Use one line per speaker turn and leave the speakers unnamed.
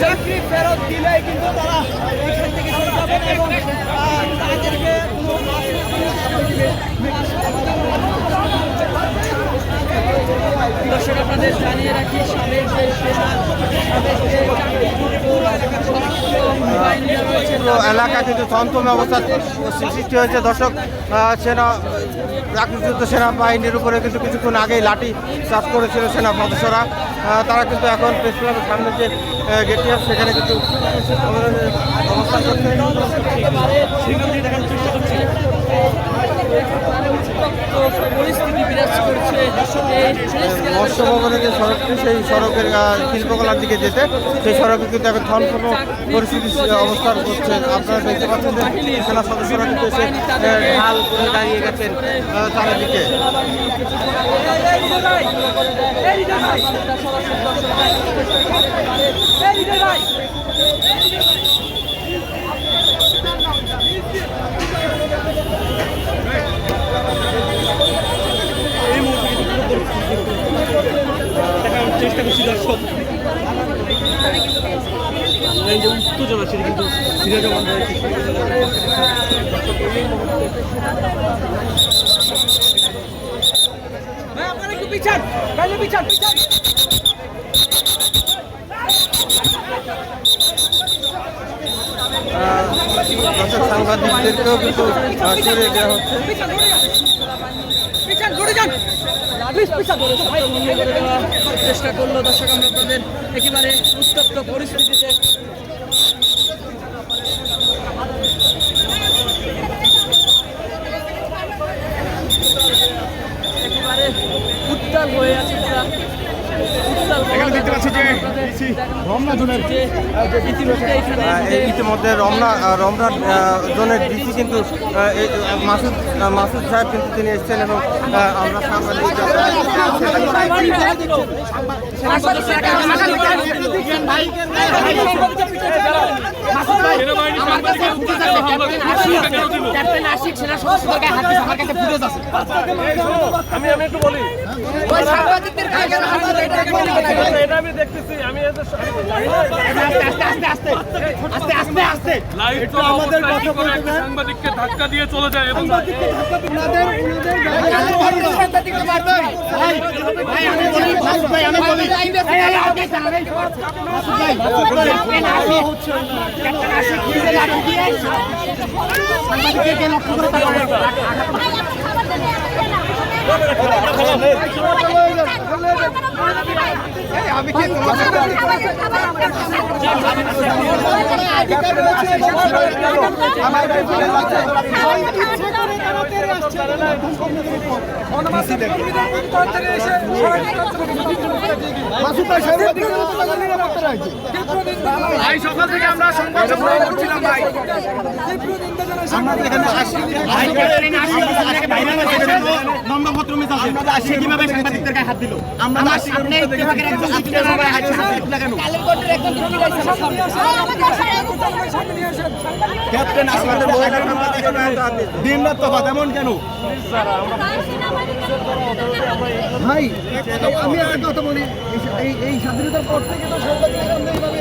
চাকরি ফেরত দিলেই কিন্তু তারা এখান থেকে চলে যাবেন এবং তাদেরকে। দর্শক আপনাদের জানিয়ে রাখি সাবেক যে সেনা সাবেক যে
এলাকা কিন্তু থমথমে অবস্থা সৃষ্টি হয়েছে দর্শক সেনা প্রাকৃতিক সেনা বাহিনীর উপরে কিন্তু কিছুক্ষণ আগেই লাঠি চাষ করেছিল সেনা সদস্যরা তারা কিন্তু এখন প্রেস ক্লাবের সামনে যে গেটটি আছে সেখানে কিন্তু অবস্থান করছে।
পরিস্থিতি বিরাজ করছে এই প্রেস ক্লাবের
মৎস্য ভবনের যে সড়কটি সেই সড়কের শিল্পকলার দিকে যেতে, সেই সড়কে কিন্তু এখন থমথম পরিস্থিতি অবস্থান করছে। আপনারা দেখতে পাচ্ছেন যে সেনা সদস্যরা কিন্তু এসে ঢাল করে দাঁড়িয়ে গেছেন চারিদিকে।
দেখার চেষ্টা করছি দর্শক। এই যে উত্তেজনা সেটা কিন্তু বিরাজমান রয়েছে
আপনারা একটু পিছান। ভাই পিছান পিছান।
সাংবাদিকদেরকেও কিন্তু আহ, দেওয়া হচ্ছে।
পিছান ঘুরে যান। বন্ধ করে দেওয়ার চেষ্টা করল দর্শক আমরা আপনাদের একেবারে উত্তপ্ত পরিস্থিতিতে। উত্তাল হয়ে আছে তারা উত্তাল
এখানে দেখতে পাচ্ছি যে রমনা জোনের
যে ইতিমধ্যে
রমনা রমনা জোনের ডিসি কিন্তু মাসুদ মাসুদ সাহেব কিন্তু তিনি এসেছেন এবং আমরা
আমি আমি একটু বলি আমি দেখতেছি আমি
লাইভ তো আমাদের কথা বলতে সাংবাদিককে ধাক্কা দিয়ে চলে যায় এবং
ভাই সকাল থেকে আমরা সংবাদ সম্মেলন করছিলাম ভাই।
ক্যাপ্টেন দিন রাত তফাৎ, এমন কেন?
ভাই, আমি আর কথা বলি, এই- স্বাধীনতার পর থেকে তো এইভাবে